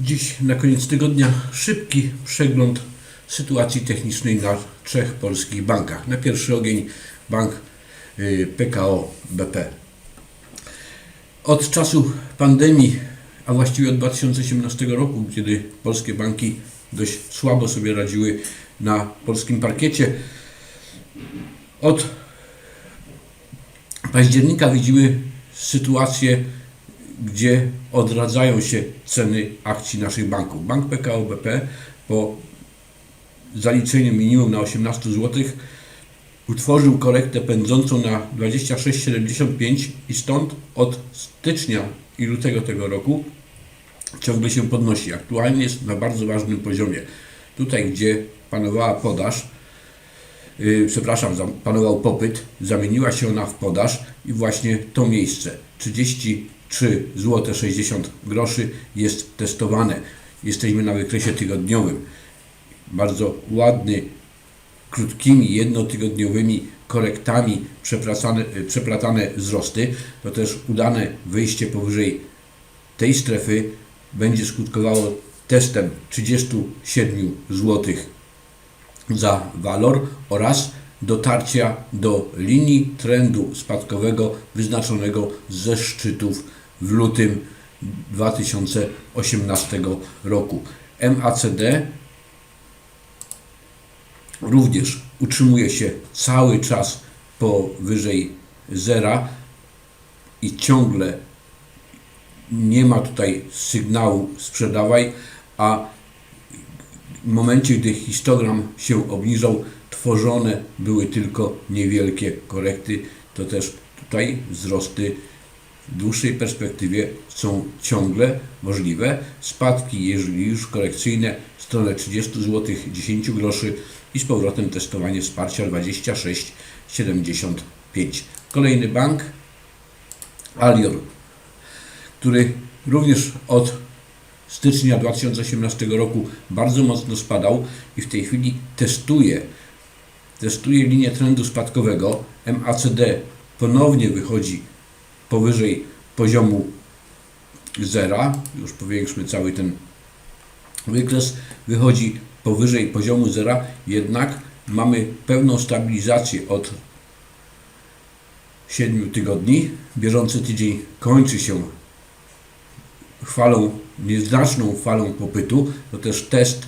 Dziś na koniec tygodnia szybki przegląd sytuacji technicznej na trzech polskich bankach. Na pierwszy ogień bank y, PKO BP. Od czasu pandemii, a właściwie od 2018 roku, kiedy polskie banki dość słabo sobie radziły na polskim parkiecie, od października widzimy sytuację, gdzie odradzają się ceny akcji naszych banków. Bank PKO BP po zaliczeniu minimum na 18 zł utworzył korektę pędzącą na 26,75 i stąd od stycznia i lutego tego roku ciągle się podnosi. Aktualnie jest na bardzo ważnym poziomie. Tutaj, gdzie panowała podaż, yy, przepraszam, zam- panował popyt, zamieniła się ona w podaż i właśnie to miejsce 33 zł 60 groszy jest testowane. Jesteśmy na wykresie tygodniowym. Bardzo ładny, krótkimi, jednotygodniowymi korektami przeplatane wzrosty, to też udane wyjście powyżej tej strefy będzie skutkowało testem 37 zł za walor oraz dotarcia do linii trendu spadkowego wyznaczonego ze szczytów w lutym 2018 roku. MACD również utrzymuje się cały czas powyżej zera i ciągle nie ma tutaj sygnału sprzedawaj, a w momencie, gdy histogram się obniżał, tworzone były tylko niewielkie korekty. To też tutaj wzrosty w dłuższej perspektywie są ciągle możliwe. Spadki, jeżeli już korekcyjne, w stronę 30 zł 10 groszy i z powrotem testowanie wsparcia 26,75. Kolejny bank, Alior, który również od stycznia 2018 roku bardzo mocno spadał i w tej chwili testuje, testuje linię trendu spadkowego. MACD ponownie wychodzi powyżej poziomu zera, już powiększmy cały ten wykres, wychodzi powyżej poziomu zera, jednak mamy pełną stabilizację od 7 tygodni. Bieżący tydzień kończy się chwalą, nieznaczną falą popytu, to też test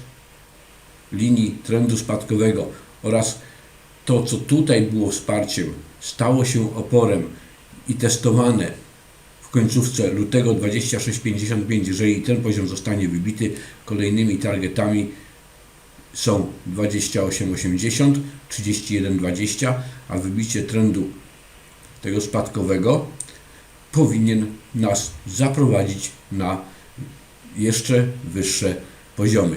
linii trendu spadkowego oraz to, co tutaj było wsparciem, stało się oporem i testowane w końcówce lutego 26,55, jeżeli ten poziom zostanie wybity, kolejnymi targetami są 28,80, 31,20, a wybicie trendu tego spadkowego powinien nas zaprowadzić na jeszcze wyższe poziomy.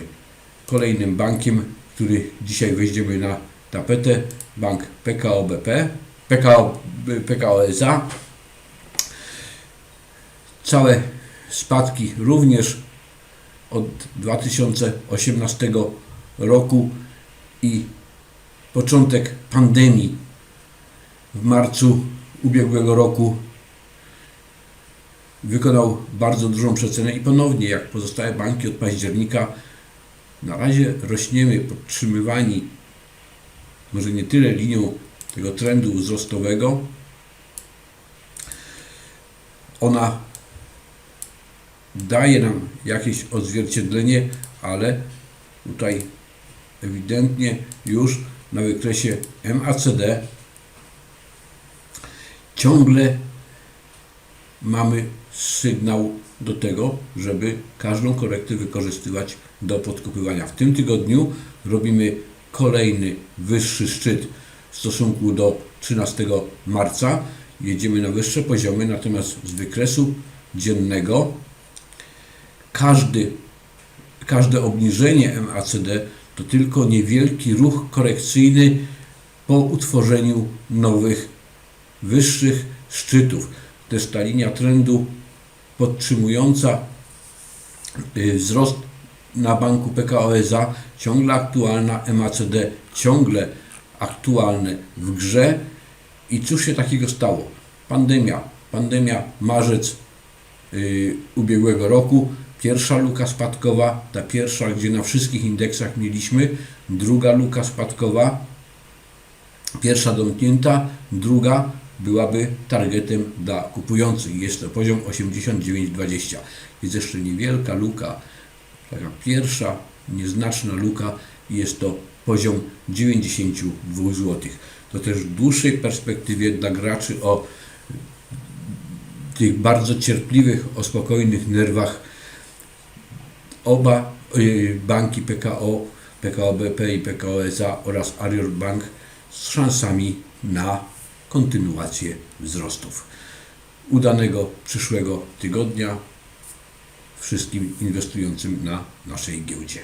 Kolejnym bankiem, który dzisiaj wejdziemy na tapetę, bank PKO BP, PKO, PKO SA. Całe spadki również od 2018 roku i początek pandemii w marcu ubiegłego roku wykonał bardzo dużą przecenę i ponownie, jak pozostałe banki od października, na razie rośniemy podtrzymywani może nie tyle linią tego trendu wzrostowego, ona daje nam jakieś odzwierciedlenie, ale tutaj ewidentnie już na wykresie MACD ciągle mamy sygnał do tego, żeby każdą korektę wykorzystywać do podkupywania. W tym tygodniu robimy kolejny wyższy szczyt w stosunku do 13 marca. Jedziemy na wyższe poziomy, natomiast z wykresu dziennego każdy, każde obniżenie MACD to tylko niewielki ruch korekcyjny po utworzeniu nowych, wyższych szczytów. Też ta linia trendu podtrzymująca y, wzrost na banku PKO ciągle aktualna, MACD ciągle aktualne w grze. I cóż się takiego stało? Pandemia, pandemia marzec y, ubiegłego roku Pierwsza luka spadkowa, ta pierwsza, gdzie na wszystkich indeksach mieliśmy, druga luka spadkowa, pierwsza domknięta, druga byłaby targetem dla kupujących. Jest to poziom 89,20. Jest jeszcze niewielka luka, taka pierwsza, nieznaczna luka i jest to poziom 92 zł. To też w dłuższej perspektywie dla graczy o tych bardzo cierpliwych, o spokojnych nerwach oba y, banki PKO, PKO BP i PKO SA oraz Arior Bank z szansami na kontynuację wzrostów. Udanego przyszłego tygodnia wszystkim inwestującym na naszej giełdzie.